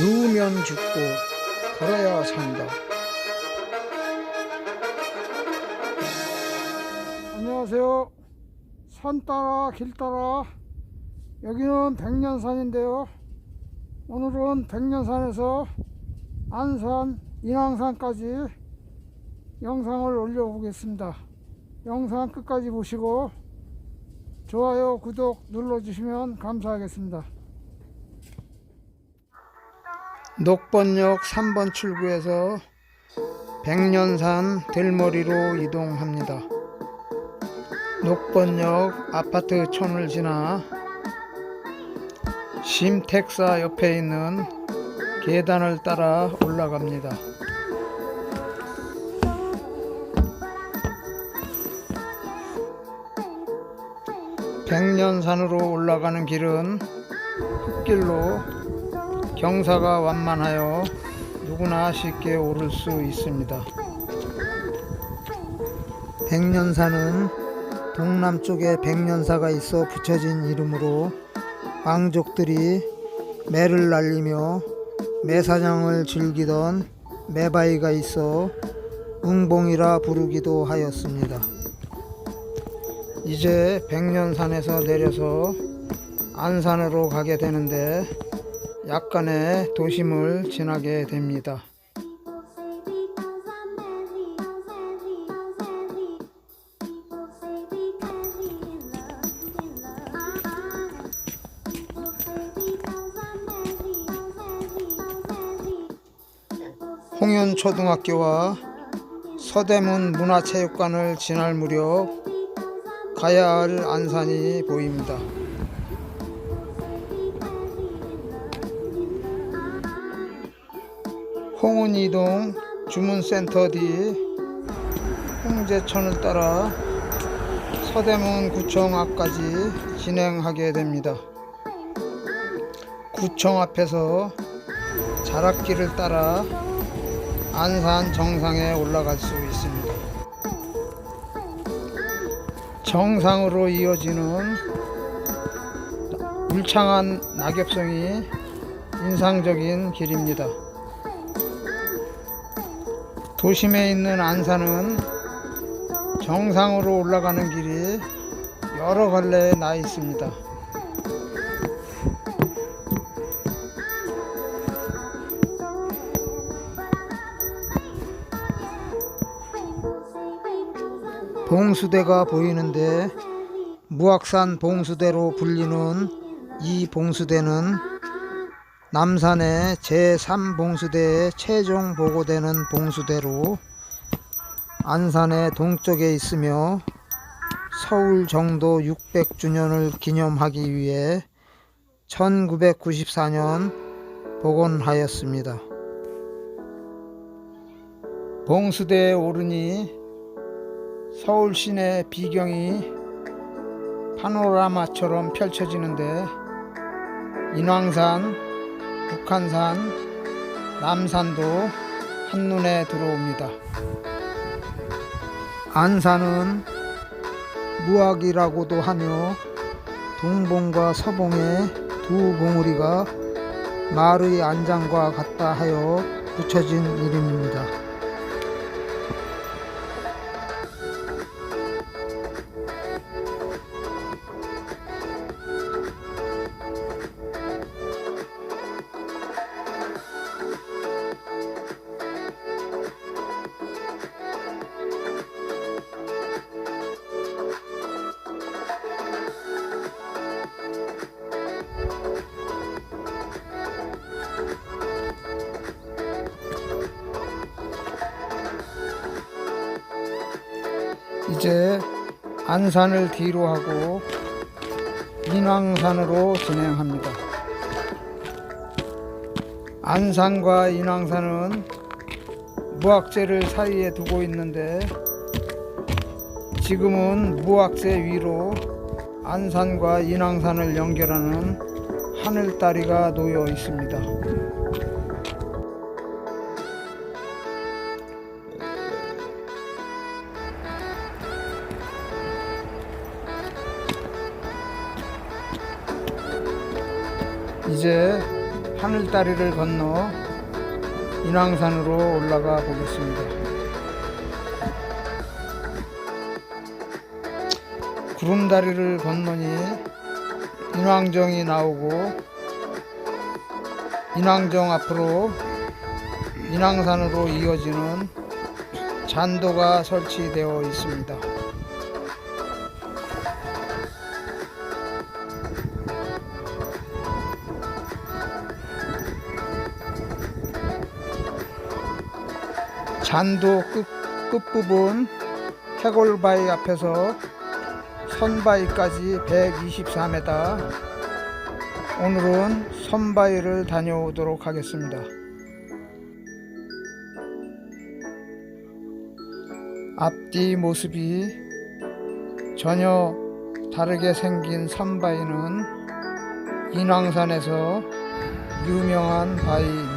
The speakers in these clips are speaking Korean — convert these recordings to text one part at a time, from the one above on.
누우면 죽고 걸어야 산다. 안녕하세요. 산 따라 길 따라 여기는 백년산인데요. 오늘은 백년산에서 안산 인왕산까지 영상을 올려보겠습니다. 영상 끝까지 보시고 좋아요, 구독 눌러주시면 감사하겠습니다. 녹번역 3번 출구에서 백년산 들머리로 이동합니다. 녹번역 아파트촌을 지나 심택사 옆에 있는 계단을 따라 올라갑니다. 백년산으로 올라가는 길은 흙길로 경사가 완만하여 누구나 쉽게 오를 수 있습니다. 백년산은 동남쪽에 백년사가 있어 붙여진 이름으로 왕족들이 매를 날리며 매사냥을 즐기던 매바위가 있어 웅봉이라 부르기도 하였습니다. 이제 백년산에서 내려서 안산으로 가게 되는데 약간의 도심을 지나게 됩니다. 홍현초등학교와 서대문 문화체육관을 지날 무렵 가야 할 안산이 보입니다. 홍은이동 주문센터 뒤 홍제천을 따라 서대문 구청 앞까지 진행하게 됩니다. 구청 앞에서 자락길을 따라 안산 정상에 올라갈 수 있습니다. 정상으로 이어지는 울창한 낙엽성이 인상적인 길입니다. 도심에 있는 안산은 정상으로 올라가는 길이 여러 갈래 나 있습니다. 봉수대가 보이는데 무악산 봉수대로 불리는 이 봉수대는 남산의 제3봉수대에 최종 보고되는 봉수대로 안산의 동쪽에 있으며 서울 정도 600주년을 기념하기 위해 1994년 복원하였습니다. 봉수대에 오르니 서울 시내 비경이 파노라마처럼 펼쳐지는데 인왕산, 북한산, 남산도 한눈에 들어옵니다. 안산은 무악이라고도 하며 동봉과 서봉의 두 봉우리가 말의 안장과 같다 하여 붙여진 이름입니다. 이제 안산을 뒤로 하고 인왕산으로 진행합니다. 안산과 인왕산은 무악재를 사이에 두고 있는데 지금은 무악재 위로 안산과 인왕산을 연결하는 하늘다리가 놓여 있습니다. 이제 하늘다리를 건너 인왕산으로 올라가 보겠습니다. 구름다리를 건너니 인왕정이 나오고 인왕정 앞으로 인왕산으로 이어지는 잔도가 설치되어 있습니다. 잔도 끝, 끝부분 해골바위 앞에서 선바위까지 124m 오늘은 선바위를 다녀오도록 하겠습니다. 앞뒤 모습이 전혀 다르게 생긴 선바위는 인왕산에서 유명한 바위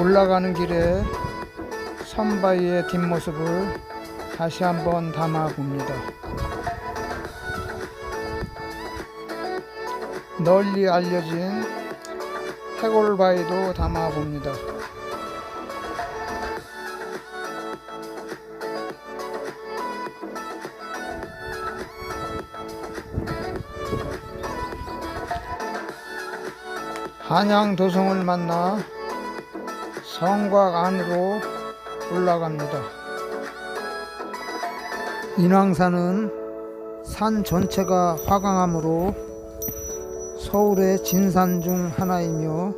올라가는 길에 선바위의 뒷모습을 다시 한번 담아 봅니다. 널리 알려진 해골바위도 담아 봅니다. 한양 도성을 만나 성곽 안으로 올라갑니다. 인왕산은 산 전체가 화강암으로 서울의 진산 중 하나이며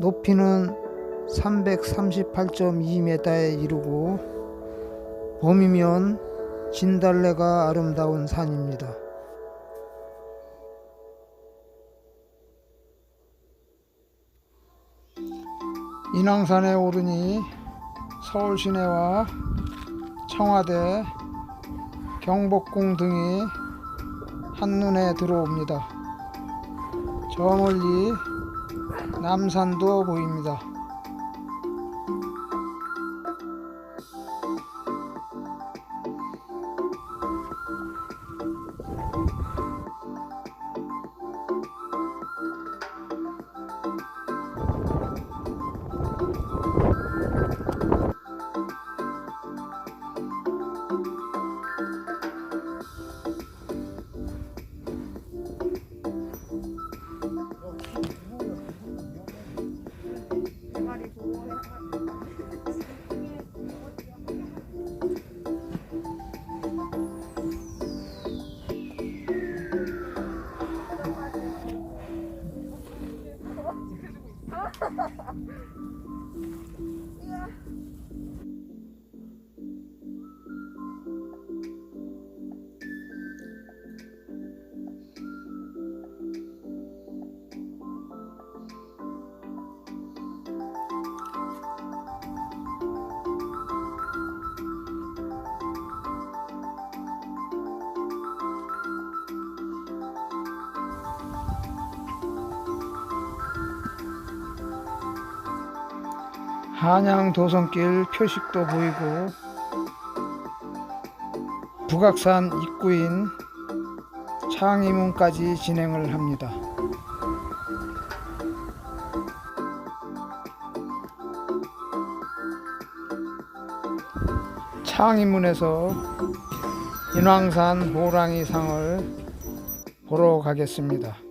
높이는 338.2m에 이르고 봄이면 진달래가 아름다운 산입니다. 인왕산에 오르니 서울 시내와 청와대, 경복궁 등이 한눈에 들어옵니다. 저 멀리 남산도 보입니다. 한양 도성길 표식도 보이고 북악산 입구인 창의문까지 진행을 합니다. 창의문에서 인왕산 호랑이 상을 보러 가겠습니다.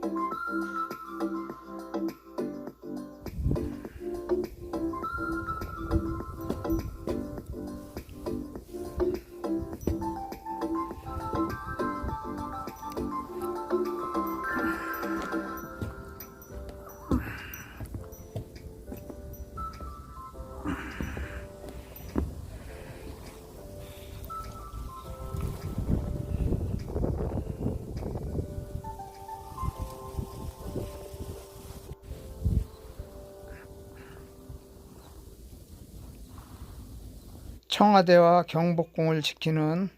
청와대와 경복궁을 지키는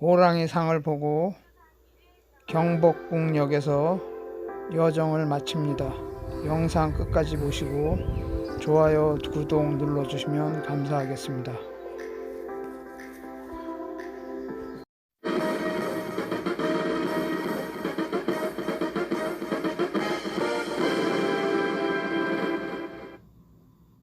호랑이 상을 보고 경복궁역에서 여정을 마칩니다. 영상 끝까지 보시고 좋아요, 구독 눌러주시면 감사하겠습니다.